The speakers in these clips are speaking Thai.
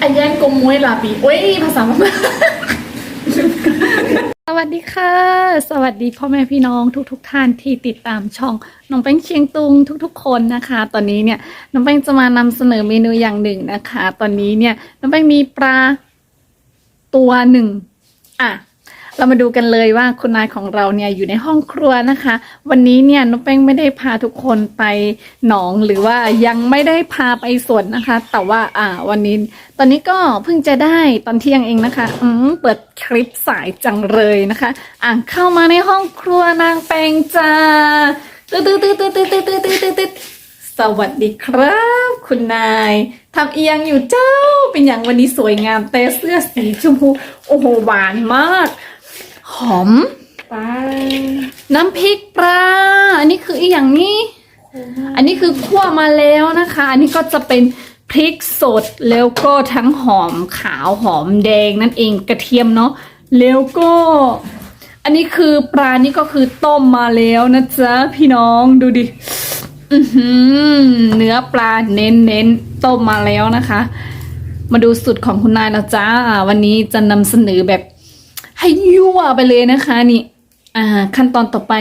อแย่งกงมวยลาปีโอ้ยภาษาพม่าสวัสดีค่ะ สวัสดีพ่อแม่พี่น้องทุกๆทท่านที่ติดตามช่องน้องแป้งเชียงตุงทุก ๆ คนนะคะ ตอนนี้เนี่ยน้องแป้งจะมานำเสนอเมนูอย่างหนึ่งนะคะ ตอนนี้เนี่ยน้องแป้งมีปลาตัวหนึ่งอะ เรามาดูกันเลยว่าคุณนายของเราเนี่ยอยู่ในห้องครัวนะคะ วันนี้เนี่ยน้องแป้งไม่ได้พาทุกคนไปหนองหรือว่ายังไม่ได้พาไปสวนนะคะ แต่ว่าอ่าวันนี้ ตอนนี้ก็เพิ่งจะได้ตอนเที่ยงเองนะคะ อืมเปิดคลิปสายจังเลยนะคะ อะเข้ามาในห้องครัวนางแปงจ้าตึ๊ดตึ๊ดตึ๊ดตึ๊ดตึ๊ดตึ๊ดตึ๊ดตึ๊ดตึ๊ดสวัสดีครับ คุณนายทำเอียงอยู่เจ้าเป็นอย่างวันนี้สวยงามแต่เสื้อสีชมพูโอ้โหหวานมาก อม ปลาน้ำพริกปลา อันนี้คืออีกอย่างนี้ อันนี้คือคั่วมาแล้วนะคะ อันนี้ก็จะเป็นพริกสดแล้วก็ทั้งหอมขาวหอมแดงนั่นเองกระเทียมเนาะแล้วก็ อันนี้คือปลานี่ก็คือต้มมาแล้วนะจ๊ะพี่น้องดูดิอือหือเนื้อปลาเน้นเน้นๆต้มมาแล้วนะคะ มาดูสูตรของคุณนายนะจ๊ะอ่าวันนี้จะนำเสนอแบบ ให้ยั่วไปเลยนะคะนี่ อ่า ขั้นตอนต่อไป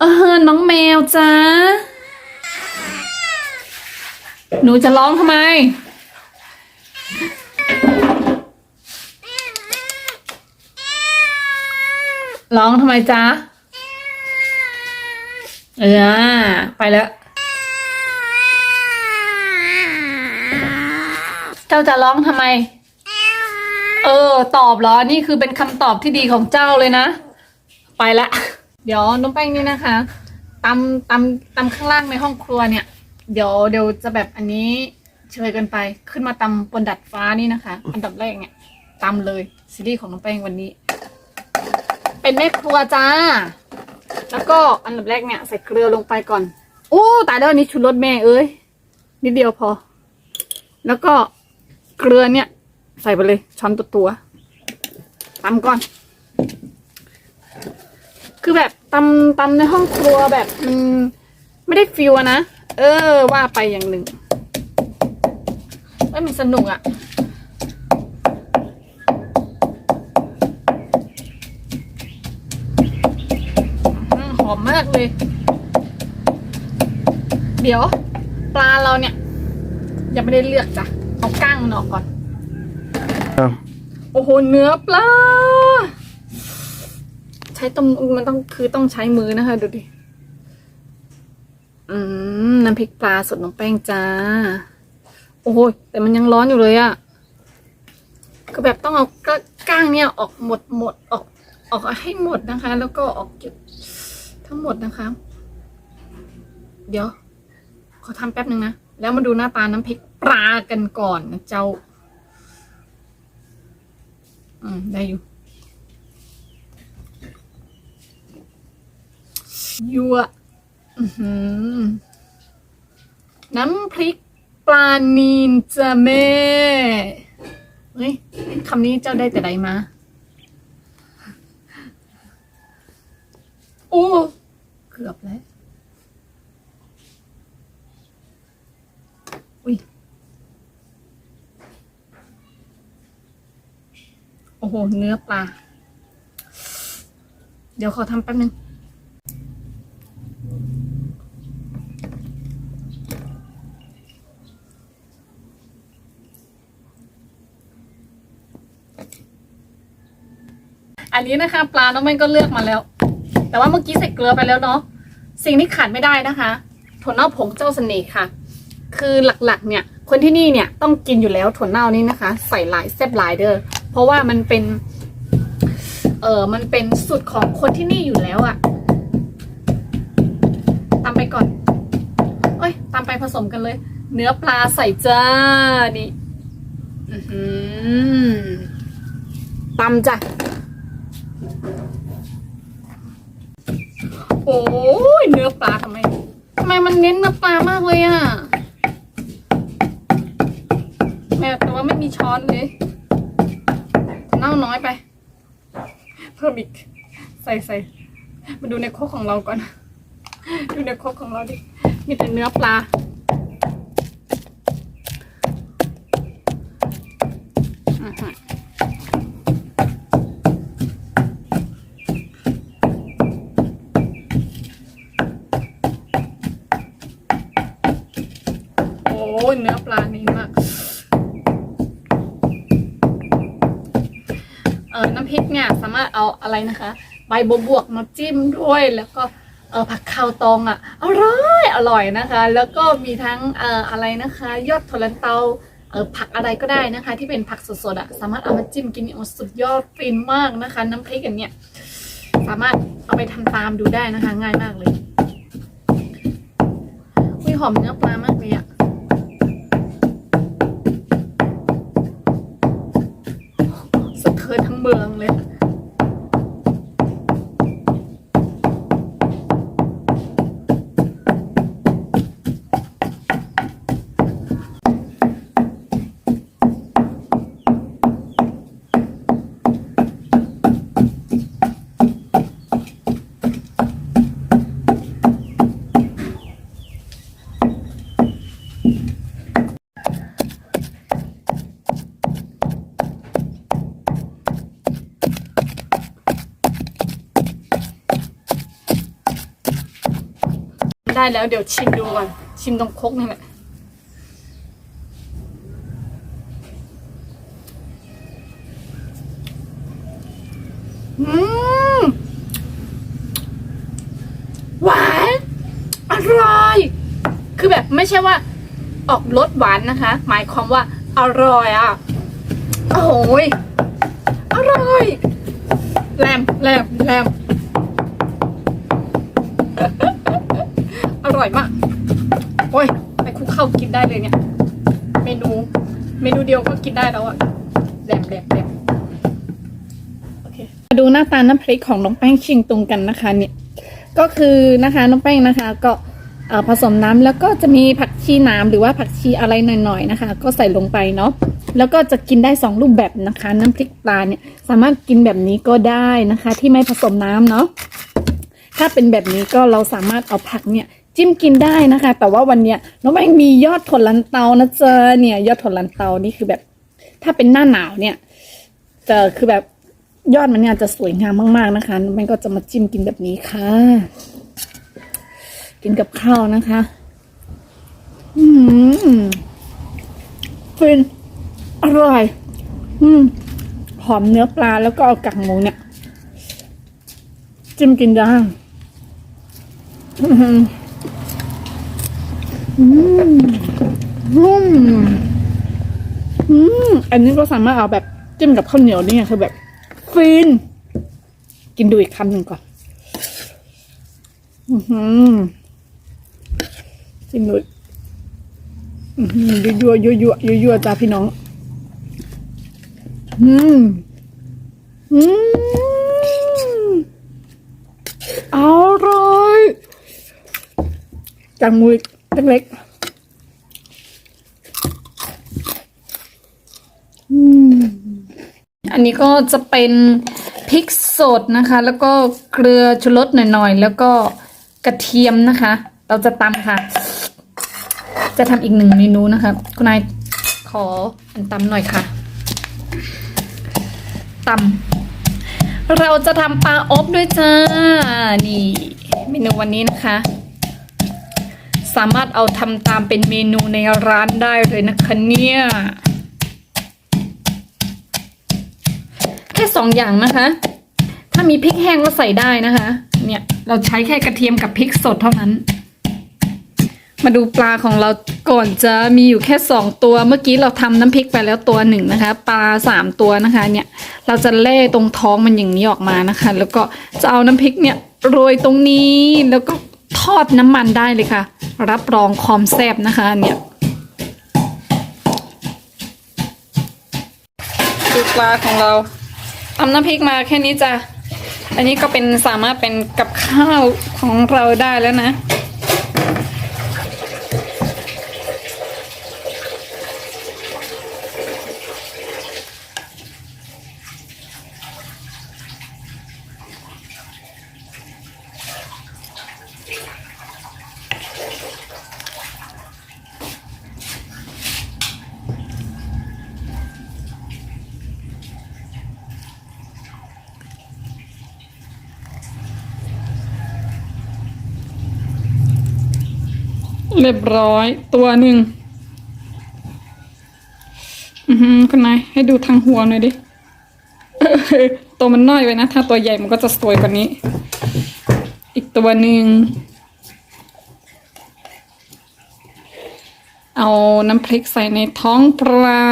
เออ น้องแมวจ้าหนูจะร้องทำไม ร้องทำไมจ๊ะ เออ ไปแล้ว เจ้าจะร้องทำไม เออ ตอบเหรอ นี่คือเป็นคำตอบที่ดีของเจ้าเลยนะ ไปละ เดี๋ยวน้องแป้งนี่นะคะตำตำตำข้างล่างในห้องครัวเนี่ย เดี๋ยวเดี๋ยวจะแบบอันนี้เชยกันไป ขึ้นมาตำบนดัดฟ้านี่นะคะ อันดับแรกเนี่ยตำเลยซีรีส์ของน้องแป้งวันนี้ เป็นแม่ครัวจ้า แล้วก็อันดับแรกเนี่ยใส่เกลือลงไปก่อน โอ้ตายแล้วอันนี้ชูรสแม่เอ้ยนิดเดียวพอ แล้วก็เกลือเนี่ย ใส่ไปเลย ช้อนตัวตัวตำก่อน คือแบบตำตำในห้องครัวแบบมันไม่ได้ฟิลอะนะ เออ ว่าไปอย่างหนึ่งเอ้ยมันสนุกอะอืมหอมมากเลย เดี๋ยว ปลาเราเนี่ย ยังไม่ได้เลือกจ้ะเอาก้างมันออกก่อน โอ้โหเนื้อปลา ใช้ต้มมันต้องคือต้องใช้มือนะคะ ดูดิ อืมน้ำพริกปลาสดน้องแป้งจ้า โอ้โหแต่มันยังร้อนอยู่เลยอะก็แบบต้องเอากก้างเนี่ยออกหมดหมดออก ออกให้หมดนะคะ แล้วก็ออกเก็บทั้งหมดนะคะ เดี๋ยว ขอทำแป๊บนึงนะ แล้วมาดูหน้าตาน้ำพริกปลากันก่อนนะเจ้า อืม ได้อยู่ ยัวน้ำพริกปลานีนจะแม่เฮ้ยคำนี้เจ้าได้แต่ใดมาโอ้เกือบแล้ว อุ้ย โอ้โห เนื้อปลา เดี๋ยวขอทำแป๊บนึง อันนี้นะคะ ปลาน้องแม่งก็เลือกมาแล้ว แต่ว่าเมื่อกี้ใส่เกลือไปแล้วเนาะ สิ่งที่ขาดไม่ได้นะคะถั่วเน่าผงเจ้าเสน่ห์ค่ะ คือหลักๆ เนี่ย คนที่นี่เนี่ยต้องกินอยู่แล้วถั่วเน่านี่นะคะ ใส่หลายแซ่บหลายเด้อ เพราะว่ามันเป็น เออมันเป็นสูตรของคนที่นี่อยู่แล้วอะตามไปก่อนเอ้ยตามไปผสมกันเลย เนื้อปลาใส่จ้า นี่อือหือตำจ้ะ โอ้ยเนื้อปลาทำไมทำไมมันเน้นเนื้อปลามากเลยอะแม่แต่ว่าไม่มีช้อนเลย น่าน้อยไป เพิ่มอีก ใส่ใส่มาดูในโคกของเราก่อน ดูในโคกของเราดิ มีแต่เนื้อปลา โอ้เนื้อปลานี้มาก อน้ำพริกเนี่ยสามารถเอาอะไรนะคะ ใบบัวบวกมาจิ้มด้วยแล้วก็เออผักข้าวตองอะอร่อยอร่อยนะคะ แล้วก็มีทั้งเอ่ออะไรนะคะ ยอดถั่วลันเตาเออผักอะไรก็ได้นะคะ ที่เป็นผักสดๆอะสามารถเอามาจิ้มกินโอ้สุดยอดฟินมากนะคะ น้ำพริกอันเนี้ยสามารถเอาไปทำตามดูได้นะคะ ง่ายมากเลยอุ้ยหอมเนื้อปลามากเลยอะ สะ เมืองเลย ได้แล้วเดี๋ยวชิมดูก่อน ชิมตรงคกนี่แหละอืมหวานอร่อย คือแบบไม่ใช่ว่า ออกรสหวานนะคะ หมายความว่าอร่อยอะ โอ้โหยอร่อยแรมแรมแรม ร่อยมาก โอ้ย ไปคลุกเข้ากินได้เลยเนี่ย เมนู เมนูเดียวก็กินได้แล้วอะแหลมแหลมแหลมโอเค มาดูหน้าตาน้ำพริกของน้องแป้งชิงตุงกันนะคะเนี่ยก็คือนะคะน้องแป้งนะคะ ก็เอ่อผสมน้ำแล้วก็จะมีผักชีน้ำหรือว่าผักชีอะไรหน่อยๆนะคะ ก็ใส่ลงไปเนาะแล้วก็จะกินได้สองรูปแบบนะคะ น้ำพริกปลาเนี่ยสามารถกินแบบนี้ก็ได้นะคะ ที่ไม่ผสมน้ำเนาะถ้าเป็นแบบนี้ก็เราสามารถเอาผักเนี่ย จิ้มกินได้นะคะ แต่ว่าวันเนี้ยน้องแบงมียอดถั่วลันเตานะเจอเนี่ย ยอดถั่วลันเตานี่คือแบบ ถ้าเป็นหน้าหนาวเนี่ยจะคือแบบยอดมันเนี่ยจะสวยงามมาก ๆนะคะน้องแบงก็จะมาจิ้มกินแบบนี้ค่ะ กินกับข้าวนะคะ อืมฟินอร่อย อืมหอมเนื้อปลาแล้วก็เอากากหมูเนี่ย จิ้มกินได้ อืมอืมอืมอืมอันนี้ก็สามารถเอาแบบจิ้มกับข้าวเหนียวนี่ไงคือแบบฟิน กินดูอีกคำหนึ่งก่อน อือหือจิ้มดูอือหือยั่วยั่วยั่วยั่วยั่วจ้าพี่น้อง อืมอืมอร่อยจากมือ เล็กอันนี้ก็จะเป็นพริกสดนะคะ แล้วก็เกลือชูรสหน่อยๆ แล้วก็กระเทียมนะคะ เราจะตำค่ะ จะทำอีกหนึ่งเมนูนะคะคุณนายขออันตำหน่อยค่ะตำเราจะทำปลาอบด้วยจ้า นี่เมนูวันนี้นะคะ สามารถเอาทำตามเป็นเมนูในร้านได้เลยนะคะเนี่ยแค่สองอย่างนะคะ ถ้ามีพริกแห้งก็ใส่ได้นะคะ เนี่ยเราใช้แค่กระเทียมกับพริกสดเท่านั้น มาดูปลาของเราก่อนจะมีอยู่แค่สองตัวเมื่อกี้เราทำน้ำพริกไปแล้วตัวหนึ่งนะคะ ปลาสามตัวนะคะ เนี่ย เราจะเล่ตรงท้องมันอย่างนี้ออกมานะคะ แล้วก็จะเอาน้ำพริกเนี่ยโรยตรงนี้แล้วก็ ทอดน้ำมันได้เลยค่ะ รับรองความแซ่บนะคะเนี่ยดูปลาของเราทำน้ำพริกมาแค่นี้จ้ะอันนี้ก็เป็นสามารถเป็นกับข้าวของเราได้แล้วนะ เรียบร้อยตัวหนึ่งอือหือคุณนายให้ดูทางหัวหน่อยดิตัวมันน้อยไปนะ ถ้าตัวใหญ่มันก็จะสวยกว่านี้ อีกตัวหนึ่งเอาน้ำพริกใส่ในท้องปลา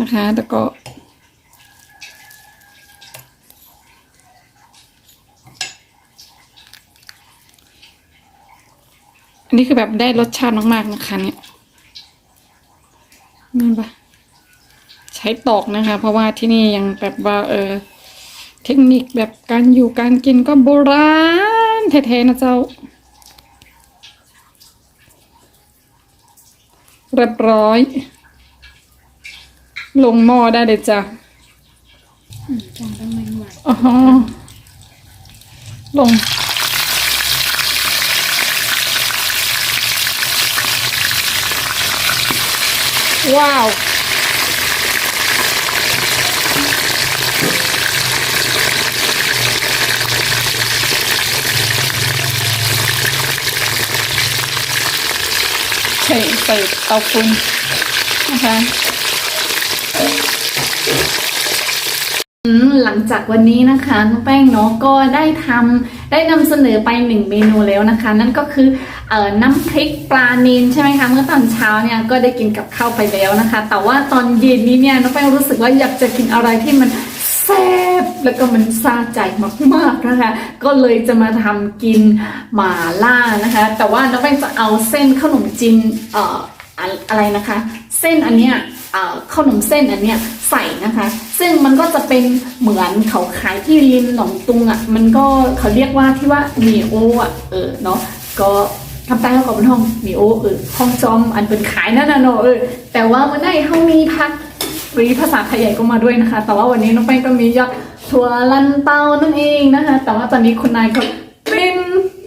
นะคะ แล้วก็ นนี้คือแบบได้รสชาติมาก ๆ นะคะเนี่ยนี่ปะใช้ตอกนะคะ เพราะว่าที่นี่ยังแบบว่าเออเทคนิคแบบการอยู่การกินก็โบราณแท้ๆนะเจ้า เรียบร้อย ลงหม้อได้เลยจ้ะจังต้องไม่ไหวอ๋อลง ว้าว ใส่ใส่เตาฟืนนะคะหลังจากวันนี้นะคะน้องแป้งเนาะก็ได้ทำได้นำเสนอไปหนึ่งเมนูแล้วนะคะ นั่นก็คือ น้ำพริกปลานิลใช่ไหมคะเมื่อตอนเช้าเนี่ยก็ได้กินกับข้าวไปแล้วนะคะ แต่ว่าตอนเย็นนี้เนี่ยน้องแป้งรู้สึกว่าอยากจะกินอะไรที่มันแซ่บแล้วก็มันซาใจมากๆนะคะ ก็เลยจะมาทำกินหมาล่านะคะ แต่ว่าน้องแป้งจะเอาเส้นขนมจีนเอ่ออะไรนะคะ เส้นอันเนี้ยเอ่อขนมเส้นอันเนี้ยใส่นะคะ ซึ่งมันก็จะเป็นเหมือนเขาขายที่ริมหนองตุงอะมันก็เขาเรียกว่าที่ว่าหมีโออะเออเนาะก็ ทำใต้เขากับเป็นห้องมีโอเออห้องจอมอันเป็นขายนั่นน่ะเนาะเออแต่ว่าวันนี้เขามีพักรีภาษาไทยใหญ่ก็มาด้วยนะคะ แต่ว่าวันนี้น้องแป้งก็มียอดถั่วลันเตานั่นเองนะคะ แต่ว่าตอนนี้คุณนายก็เป็น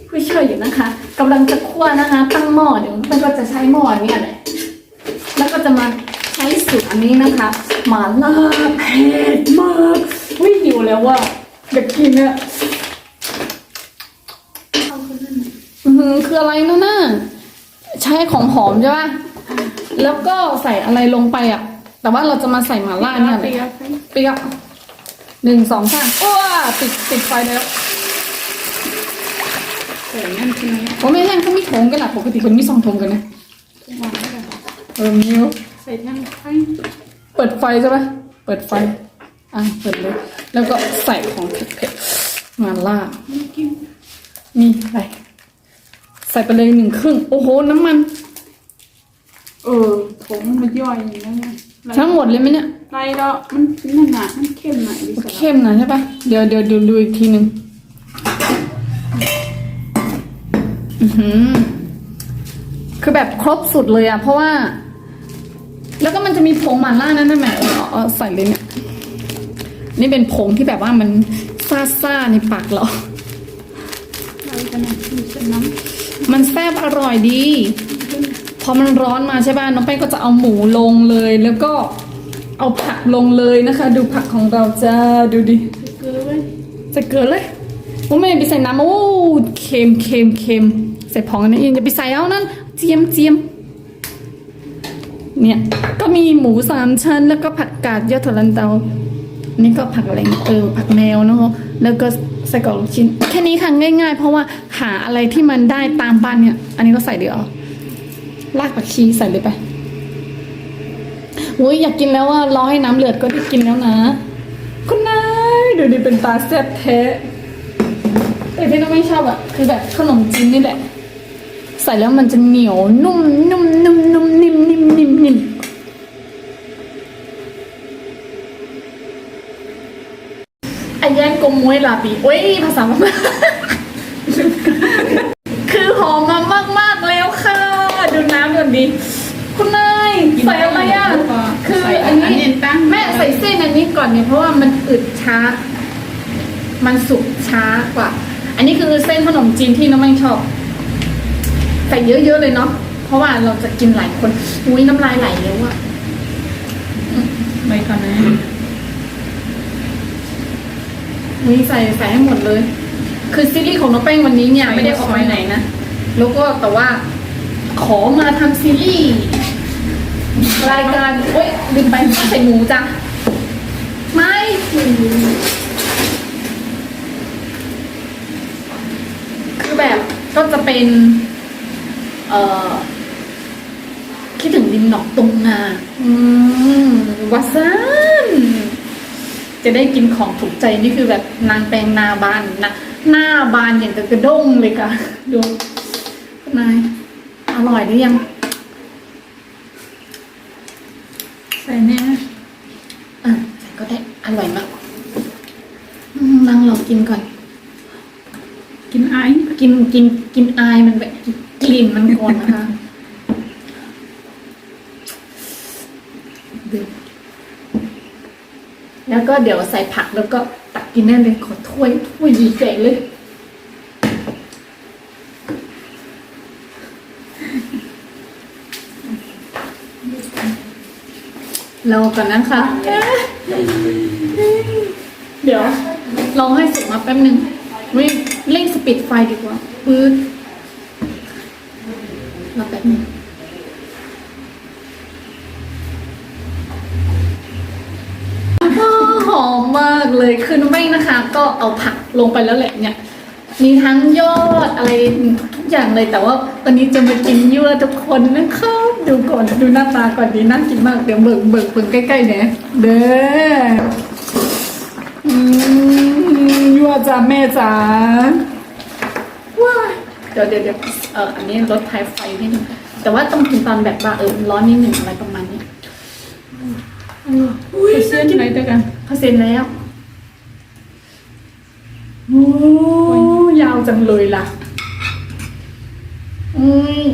ผู้ช่วยอยู่นะคะกำลังจะคั่วนะคะ ตั้งหม้อเดี๋ยวน้องแป้งก็จะใช้หม้อนนี้แหละแล้วก็จะมาใช้สูตรอันนี้นะคะหมาล่าเผ็ดมากวิ่งหิวแล้วว่าอยากกินเนี่ยอือ หือคืออะไรนั่นน่ะใช้ของหอมใช่ป่ะแล้วก็ใส่อะไรลงไปอะ แต่ว่าเราจะมาใส่หมาล่าเนี่ยแหละเปียกเปียกหนึ่งสองสามโอ้ติดติดไฟแล้วใส่นั่นใช่ไหมว่าไม่ใช่เขามีถงกันหรอปกติคนมีสองถงกันนะวางไว้ก่อนเออมิวใส่ทั้งไข่เปิดไฟใช่ปะเปิดไฟอะเปิดเลยแล้วก็ใส่ของเผ็ดๆมาล่าไม่กินนี่ไป ใส่ไปเลยหนึ่งครึ่ง โอ้โห น้ำมัน เออผมมันย่อยอย่างนั้นไงทั้งหมดเลยไหมเนี่ยไรเนาะมันนั่นน่ะมันเข้มหน่อยดิสำหรับเข้มหน่อยใช่ปะเดี๋ยวเดี๋ยวเดี๋ยวดูอีกทีหนึ่งอือหือคือแบบครบสุดเลยอะเพราะว่า แล้วก็มันจะมีผงหม่าล่านั่นนะแม่เออเอาเอาใส่เลยเนี่ยนี่เป็นผงที่แบบว่ามันซ่าๆในปากเราไรกันนะมีเส้นน้ มันแซ่บอร่อยดี พอมันร้อนมาใช่ป่ะน้องแป้งก็จะเอาหมูลงเลย แล้วก็เอาผักลงเลยนะคะ ดูผักของเราจ้าดูดิำเกลือไว้จะเกินเลยโอ้ไม่ไปใส่น้ำโอ้เค็มเค็มเค็มใส่ผงอันนั้นเองอย่าไปใส่เอานั่นเจียมเจียมเนี่ยก็มีหมูสามชั้น แล้วก็ผักกาดยอดถั่วลันเตานี่ก็ผักอะไรเออผักแมวเนาะแล้วก็ ใส่กรอกลูกชิ้น แค่นี้ค่ะง่าย ๆ เพราะว่าหาอะไรที่มันได้ตามบ้านเนี่ย อันนี้ก็ใส่เดี๋ยวรากผักชีใส่เลยไปอุ้ยอยากกินแล้วว่ารอให้น้ำเดือดก็ได้กินแล้วนะ คุณนายเดี๋ยวนี้เป็นตาแซ่บแท้แต่ที่น้องไม่ชอบอะคือแบบขนมจีนนี่แหละ ใส่แล้วมันจะเหนียวนุ่มนุ่มนุ่มนุ่มนิ่มนิ่มนิ่มนิ่มไอ้แย่งกลมมวยลาปีโอ้ยภาษาพม่าคือหอมมามากมากๆแล้วค่ะ ดูน้ำก่อนดิคุณนายใส่อะไรอะคืออันนี้เน้นตั้งแม่ใส่เส้นอันนี้ก่อนเนี่ยเพราะว่ามันอึดช้า มันสุกช้ากว่า อันนี้คือเส้นขนมจีนที่น้องไม่ชอบใส่เยอะๆเลยเนาะเพราะว่าเราจะกินหลายคนอุ้ยน้ำลายไหลแล้วอะไปก่อนนะ อุ้ยใส่ใส่ให้หมดเลย คือซีรีส์ของน้องแป้งวันนี้เนี่ยไม่ได้ออกไปไหนนะ แล้วก็แต่ว่าขอมาทำซีรีส์รายการโอ๊ยลืมไปใส่หมูจ้ะคือแบบก็จะเป็น เอ่อ คิดถึงดินหนองตรงนาอืมวาซาน จะได้กินของถูกใจนี่คือแบบนางแปลงนาบานนะหน้าบานอย่างกับกระด้งเลยค่ะ ดูคุณนายอร่อยหรือยัง ใส่แน่อะใส่ก็ได้อร่อยมากอืมนั่งลองกินก่อน กินไอกินกินกินอายมันแบบกลิ่นมันก่อนนะคะ แล้วก็เดี๋ยวใส่ผักแล้วก็ตักกินได้เลยขอถ้วยถ้วยดีใจเลยรอก่อนนะคะ เดี๋ยวลองให้สุกมาแป๊บนึงวิเร่งสปีดไฟดีกว่าปื๊ดรอแป๊บนึงอ้าวหอมมากเลยคือ น้องแป้งนะคะ ก็เอาผักลงไปแล้วแหละเนี่ย มีทั้งยอดอะไรทุกอย่างเลยแต่ว่าตอนนี้จะมากินยั่วทุกคนนะคะดูก่อนดูหน้าตาก่อนดีน่ากินมากเดี๋ยวเบิกเบิกเบิกใกล้ๆเนี่ยเด้ออืมยั่วจ้าแม่จ๋าว้ายเดี๋ยวเดี๋ยวเดี๋ยวเอออันนี้ลดไฟไฟนิดนึงแต่ว่าต้องกินตอนแบบว่าเออร้อนนิดหนึ่งอะไรประมาณนี้อุ้ยเส้นไหนเดียวกันพอเซ็นแล้ว โอ้โอ้ยาวจังเลยล่ะอืม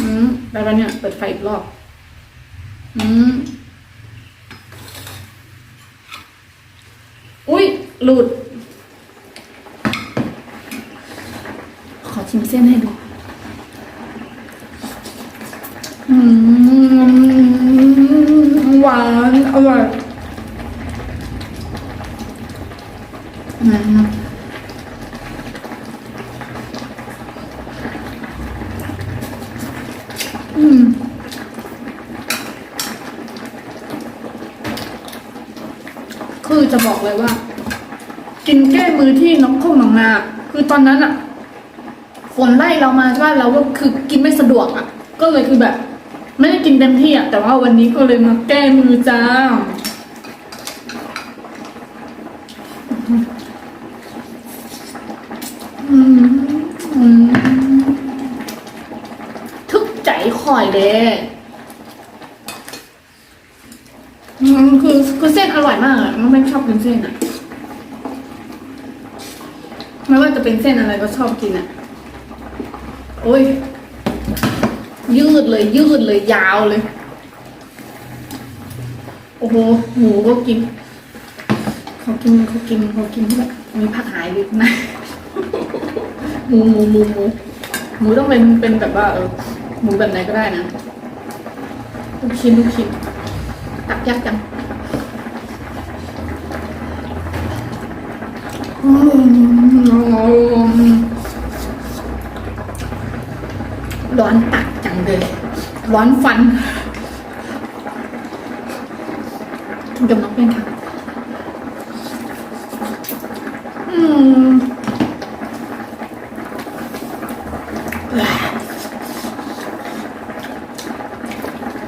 อืมได้ปะเนี่ย เปิดไฟอีกรอบ อืมอุ้ยหลุด ขอชิมเส้นให้ดู อืม หวานอร่อยนะอืม เลยว่า กินแก้มือที่น้องข้งหนองนาคือตอนนั้นอะฝนไล่เรามาใช่ป่ะเราก็คือกินไม่สะดวกอะก็เลยคือแบบ ไม่ได้กินเต็มที่อะแต่ว่าวันนี้ก็เลยมาแก้มือจ้าอืมอืมทึกใจคอยเด้อืมคือคือเส้นอร่อยมาก อะมันไม่ชอบกินเส้นอะไม่ว่าจะเป็นเส้นอะไรก็ชอบกินอะโอ้ย ยืดเลย ยืดเลย ยาวเลย โอ้โหหมูก็กินเขากินเขากินเขากินแบบมีผักหายอยู่ข้างในหมูหมูหมูหมูหมูต้องเป็นเป็นแบบว่าเออหมูแบบไหนก็ได้นะลูกชิ้นลูกชิ้นตักยากจังอืม ร้อนตักจังเลย ร้อนฟันกินกับน้องเป็นค่ะอืม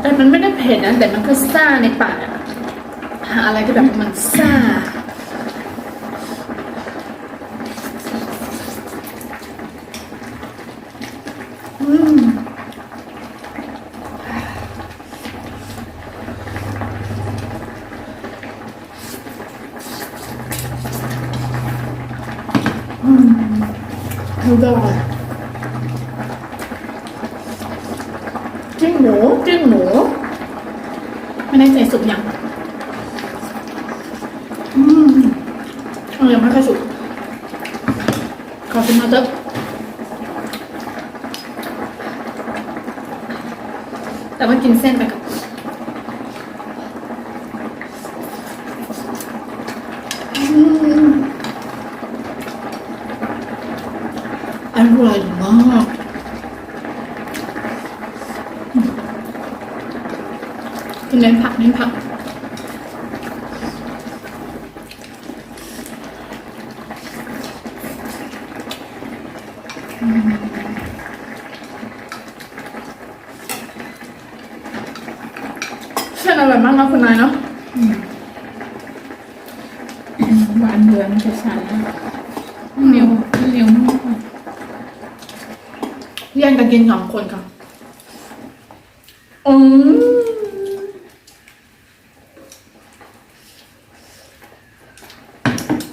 แต่มันไม่ได้เผ็ดนะ แต่มันก็ซ่าในปากอะหาอะไรที่แบบมันซ่า อืมอืมอร่อยจิ้งหมูจิ้งหมูไม่ได้ใส่สุกยังอืมเออยังไม่ค่อยสุกขอชิมมาเถอะแต่ว่ากิ นเส้นไปกับอร่อยมากกินเน้นผักเน้นผัก นอร่อยมากนะคุณนายเนาะ หวานเหลืองจะฉันนะ เหนียวเหนียวมาก แย่งกันกินสองคนค่ะ อืม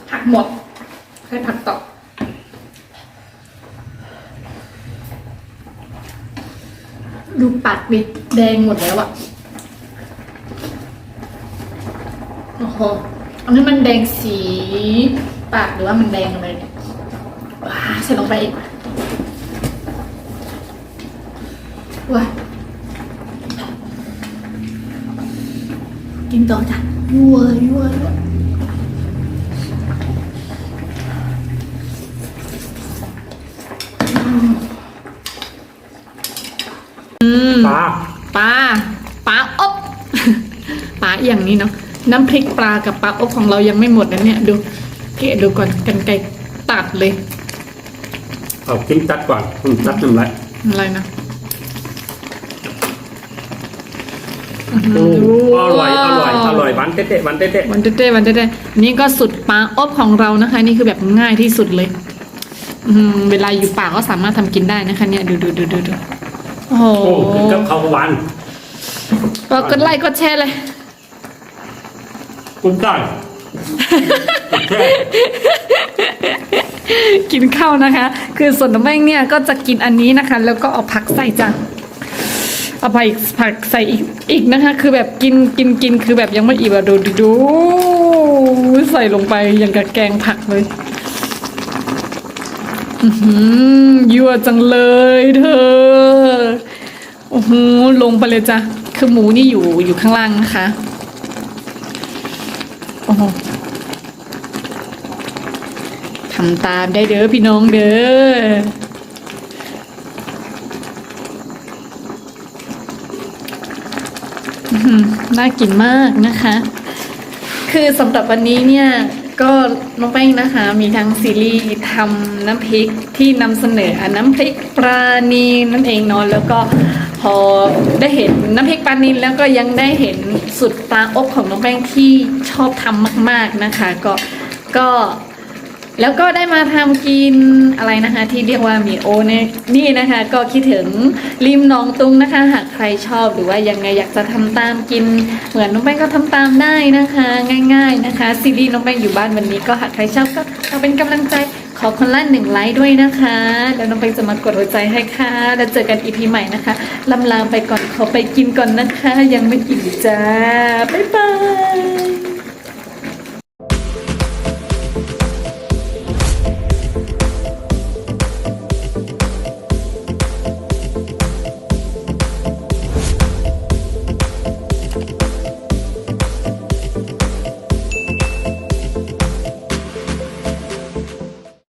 ผักหมดให้ผักต่อดูปากดิแดงหมดแล้วอะโอ้โห อันนี้มันแดงสีปากหรือว่ามันแดงอะไรเนี่ยว้าใส่ลงไปอีกว้า กินต่อจ้ะยัวยัวยัวอืมปลาปลาปลาอบปลาอย่างนี้เนาะน้ำพริกปลากับปลาอบของเรายังไม่หมดนะเนี่ยดูเกะดูก่อนกันไกรตัดเลย เอากินตัดก่อนอืมตัดน้ำลายอะไรนะ โอ้อร่อยอร่อยอร่อยหวานเต๊ะๆหวานเต๊ะวันเต้ๆวันเต้ๆนี่ก็สุดปลาอบของเรานะคะ นี่คือแบบง่ายที่สุดเลย อืมเวลาอยู่ป่าก็สามารถทำกินได้นะคะ เนี่ยดูดูดูดูดูโอ้โหๆโอ้กินกับข้าวหวานก็กดไลค์กดแชร์เลย กุ้งได้แค่กินข้าวนะคะ คือส่วนน้ำแป้งเนี่ยก็จะกินอันนี้นะคะ แล้วก็เอาผักใส่จ้ะ เอาไปผักใส่อีกอีกนะคะ คือแบบกินกินกินคือแบบยังไม่อิ่มอะดูดูดูใส่ลงไปอย่างกับแกงผักเลยอือยั่วจังเลยเธอโอ้โหลงไปเลยจ้ะคือหมูนี่อยู่อยู่ข้างล่างนะคะโอ้โหทำตามได้เด้อพี่น้องเด้อ อื้อหือ น่ากินมากนะคะ คือสำหรับวันนี้เนี่ยก็น้องแป้งนะคะ มีทั้งซีรีส์ทำน้ำพริกที่นำเสนออันน้ำพริกปลานีนั่นเองเนาะแล้วก็พอได้เห็นน้ำพริกปลานิลแล้วก็ยังได้เห็นสุดปลาอบของน้องแป้งที่ชอบทำมาก ๆนะคะ ก็ก็ แล้วก็ได้มาทำกินอะไรนะคะ ที่เรียกว่ามีโอเนี่ยนี่นะคะ ก็คิดถึงริมหนองตุงนะคะ หากใครชอบหรือว่ายังไงอยากจะทำตามกิน เหมือนน้องแป้งก็ทำตามได้นะคะ ง่าย ๆนะคะ ซีรีส์น้องแป้งอยู่บ้านวันนี้ ก็หากใครชอบก็เอาเป็นกำลังใจขอคนละหนึ่งไลค์ด้วยนะคะ แล้วน้องแป้งจะมากดหัวใจให้ค่ะ แล้วเจอกันอีพีใหม่นะคะลำลาไปก่อนขอไปกินก่อนนะคะ ยังไม่อิ่มจ้าบ๊ายบาย